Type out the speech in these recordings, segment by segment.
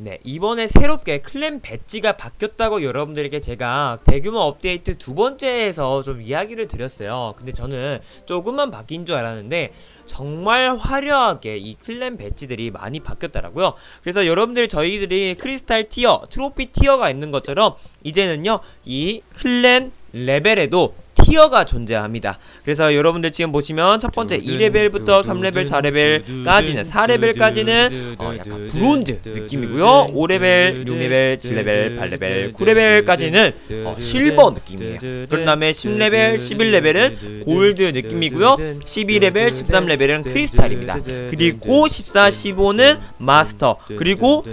네, 이번에 새롭게 클랜 배지가 바뀌었다고 여러분들에게 제가 대규모 업데이트 두 번째에서 좀 이야기를 드렸어요. 근데 저는 조금만 바뀐 줄 알았는데 정말 화려하게 이 클랜 배지들이 많이 바뀌었더라고요. 그래서 여러분들 저희들이 크리스탈 티어, 트로피 티어가 있는 것처럼 이제는요, 이 클랜 레벨에도 티어가 존재합니다. 그래서 여러분들 지금 보시면 첫 번째 2레벨부터 3레벨, 4레벨까지는 4레벨까지는 어 약간 브론즈 느낌이고요. 5레벨, 6레벨, 7레벨, 8레벨, 9레벨까지는 어 실버 느낌이에요. 그런 다음에 10레벨, 11레벨은 골드 느낌이고요. 12레벨, 13레벨은 크리스탈입니다. 그리고 14, 15는 마스터. 그리고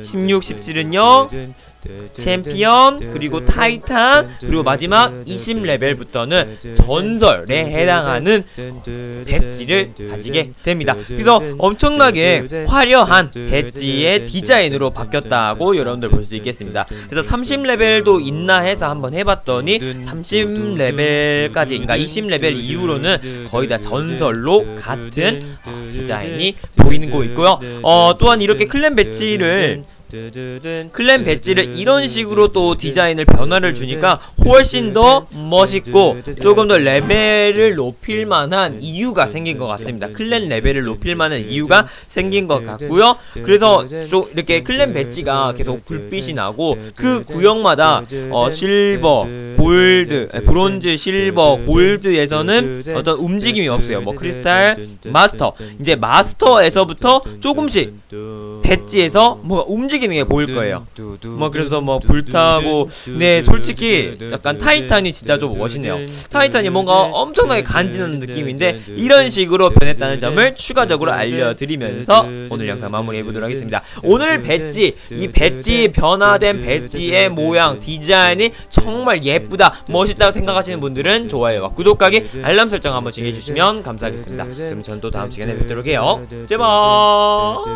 16, 17은요. 챔피언 그리고 타이탄 그리고 마지막 20레벨부터는 전설에 해당하는 배지를 가지게 됩니다. 그래서 엄청나게 화려한 배지의 디자인으로 바뀌었다고 여러분들 볼 수 있겠습니다. 그래서 30레벨도 있나 해서 한번 해봤더니 30레벨까지 그러니까 20레벨 이후로는 거의 다 전설로 같은 어, 디자인이 보이는 거 있고요. 어, 또한 이렇게 클랜 배지를 클랜 배지를 이런 식으로 또 디자인을 변화를 주니까 훨씬 더 멋있고 조금 더 레벨을 높일 만한 이유가 생긴 것 같습니다. 클랜 레벨을 높일 만한 이유가 생긴 것 같고요. 그래서 좀 이렇게 클랜 배지가 계속 불빛이 나고 그 구역마다 어 실버, 골드, 아니, 브론즈, 실버, 골드에서는 어떤 움직임이 없어요. 뭐 크리스탈, 마스터. 이제 마스터에서부터 조금씩 배지에서 뭐가 움직이는 게 보일 거예요. 뭐 그래서 뭐 불타고 근데 솔직히 약간 타이탄이 진짜 좀 멋있네요. 타이탄이 뭔가 엄청나게 간지나는 느낌인데 이런 식으로 변했다는 점을 추가적으로 알려드리면서 오늘 영상 마무리해보도록 하겠습니다. 오늘 배지 이 배지 변화된 배지의 모양 디자인이 정말 예쁘다 멋있다고 생각하시는 분들은 좋아요와 구독하기 알람 설정 한 번씩 해주시면 감사하겠습니다. 그럼 전 또 다음 시간에 뵙도록 해요. 제발.